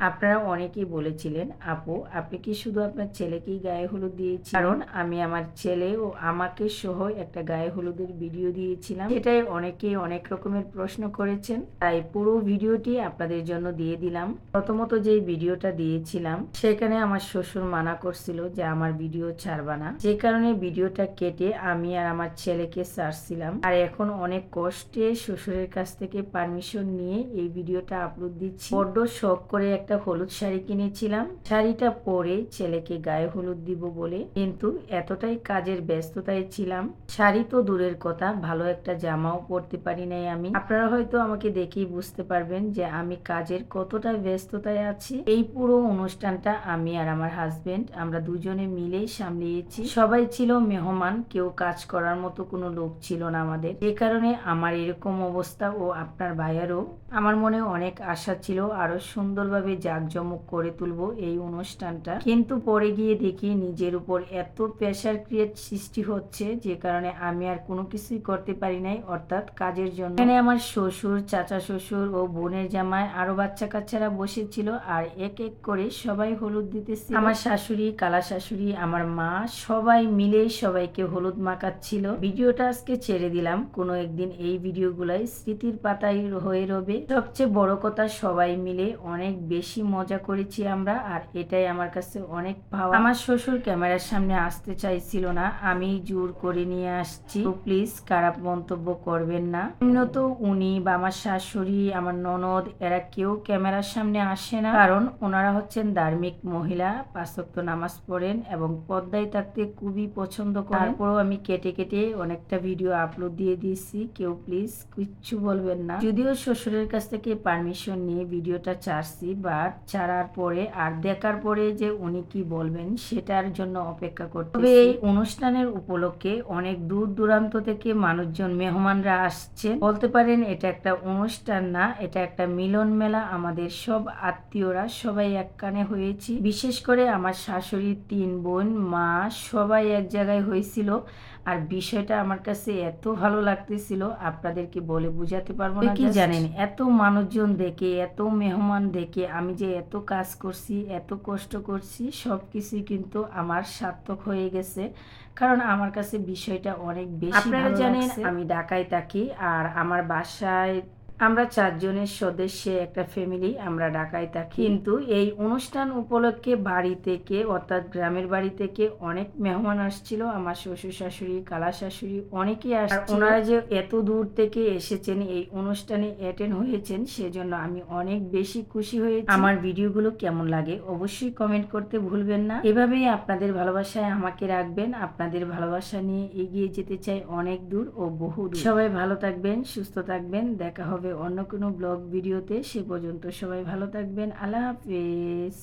আপনারা অনেকেই বলেছিলেন, আপু, আপনি কি শুধু আপনার ছেলেকেই গায়ে হলুদ দিয়েছি কারণ আমি আমার ছেলে ও আমাকে সহ একটা গায়ে হলুদের ভিডিও দিয়েছিলাম। সেটাই অনেকেই অনেক রকমের প্রশ্ন করেছেন। তাই পুরো ভিডিওটি আপনাদের জন্য দিয়ে দিলাম। প্রথমত যে ভিডিওটা দিয়েছিলাম, সেখানে আমার শ্বশুর মানা করছিল যে আমার ভিডিও ছাড়বা না। যে কারণে ভিডিওটা কেটে আমি আর আমার ছেলেকে ছাড়ছিলাম। আর এখন অনেক কষ্টে শ্বশুরের কাছ থেকে পারমিশন নিয়ে এই ভিডিওটা আপলোড দিচ্ছি। বড্ড শখ করে একটা হলুদ শাড়ি কিনেছিলাম। শাড়িটা পরে ছেলেকে গায়ে হলুদ দিব বলে কিন্তু এতটাই কাজের ব্যস্ততায় ছিলাম। শাড়ি তো দূরের কথা, ভালো একটা জামাও পরতে পারি নাই আমি। আপনারা হয়তো আমাকে দেখেই বুঝতে পারবেন যে আমি কাজের কতটা ব্যস্ততায় আছি। এই পুরো অনুষ্ঠানটা আমি আর আমার হাজবেন্ড, আমরা দুজনে মিলেই সামলিয়েছি। সবাই ছিল মেহমান, কেউ কাজ করার মতো কোনো লোক ছিল না আমাদের। যে কারণে আমার এরকম অবস্থা ও আপনার ভাইয়ারও আমার মনে অনেক আশা ছিল আরও সুন্দরভাবে জাঁকজমক করে তুলবো এই অনুষ্ঠানটা। কিন্তু পরে গিয়ে দেখি নিজের উপর এত প্রেশার ক্রিয়েট সৃষ্টি হচ্ছে যে কারণে আমি আর কোনো কিছুই করতে পারি নাই, অর্থাৎ কাজের জন্য। এখানে আমার শ্বশুর, চাচা শ্বশুর ও বোনের জামায় আরও বাচ্চা কাচ্চারা বসেছিল আর এক এক করে সবাই হলুদ দিতেছে আমার শাশুড়ি, কালা শাশুড়ি, আমার মা সবাই মিলে সবাইকে হলুদ মাখাচ্ছিল। ভিডিওটা আজকে ছেড়ে দিলাম। কোনো একদিন এই ভিডিওগুলাই স্মৃতির পাতায় হয়ে রবে। সবচেয়ে বড় কথা সবাই মিলে অনেক বেশি মজা করেছি আমরা, আর এটাই আমার কাছে অনেক ভালো আমার শ্বশুর ক্যামেরার সামনে আসতে চাইছিল না, আমি জোর করে নিয়ে আসছি। প্লিজ খারাপ মন্তব্য করবেন না। এমনিত উনি বা আমার শাশুড়ি, আমার ননদ, এরা কেউ ক্যামেরার সামনে আসে না। কারণ ওনারা হচ্ছেন ধার্মিক মহিলা পাঁচক্ত নামাজ পড়েন এবং পদ্মায় থাকতে খুবই পছন্দ করেন। তারপরেও আমি কেটে কেটে অনেকটা ভিডিও আপলোড দিয়ে দিয়েছি। কেউ প্লিজ কিচ্ছু বলবেন না। যদিও শ্বশুরের কাছ থেকে পারমিশন নিয়ে ভিডিওটা ছাড়ছি বাট ছাড়ার পরে আর দেখার পরে যে উনি কি বলবেন সেটার জন্য অপেক্ষা করতে তবে এই অনুষ্ঠানের উপলক্ষে অনেক দূর দূরান্ত থেকে মানুষজন মেহমানরা আসছে। বলতে পারেন এটা একটা অনুষ্ঠান না এটা একটা মিলন মেলা। আমাদের সব আত্মীয়রা সবাই এক কানে হয়েছি। বিশেষ করে আমার শাশুড়ির তিন বোন মা সবাই এক জায়গায় হয়েছিল। আর বিষয়টা আমার কাছে এত ভালো লাগতেছিল আপনাদেরকে বলে বুঝাতে পারব না। কি জানেন এত মানুষজন দেখে এত মেহমান দেখে আমি যে এত কাজ করছি এত কষ্ট করছি সব কিছুই কিন্তু আমার সার্থক হয়ে গেছে। কারণ আমার কাছে বিষয়টা অনেক বেশি আপনারা জানেন আমি ঢাকায় থাকি আর আমার বাসায় আমরা চারজনের সদস্যে একটা ফ্যামিলি আমরা ঢাকায় থাকি। কিন্তু এই অনুষ্ঠান উপলক্ষে বাড়ি থেকে অর্থাৎ গ্রামের বাড়ি থেকে অনেক মেহমান আসছিল। আমার শ্বশুর শাশুড়ি কালা শাশুড়ি অনেকেই আসছে ওনারা যে এত দূর থেকে এসেছেন এই অনুষ্ঠানে অ্যাটেন্ড হয়েছেন সেজন্য আমি অনেক বেশি খুশি হয়েছি। আমার ভিডিওগুলো কেমন লাগে অবশ্যই কমেন্ট করতে ভুলবেন না। এভাবেই আপনাদের ভালোবাসায় আমাকে রাখবেন। আপনাদের ভালোবাসা নিয়ে এগিয়ে যেতে চাই অনেক দূর ও বহু সবাই ভালো থাকবেন সুস্থ থাকবেন। দেখা হবে অন্য কোনো ব্লগ ভিডিওতে সে পর্যন্ত সবাই ভালো থাকবেন। আল্লাহ হাফেজ।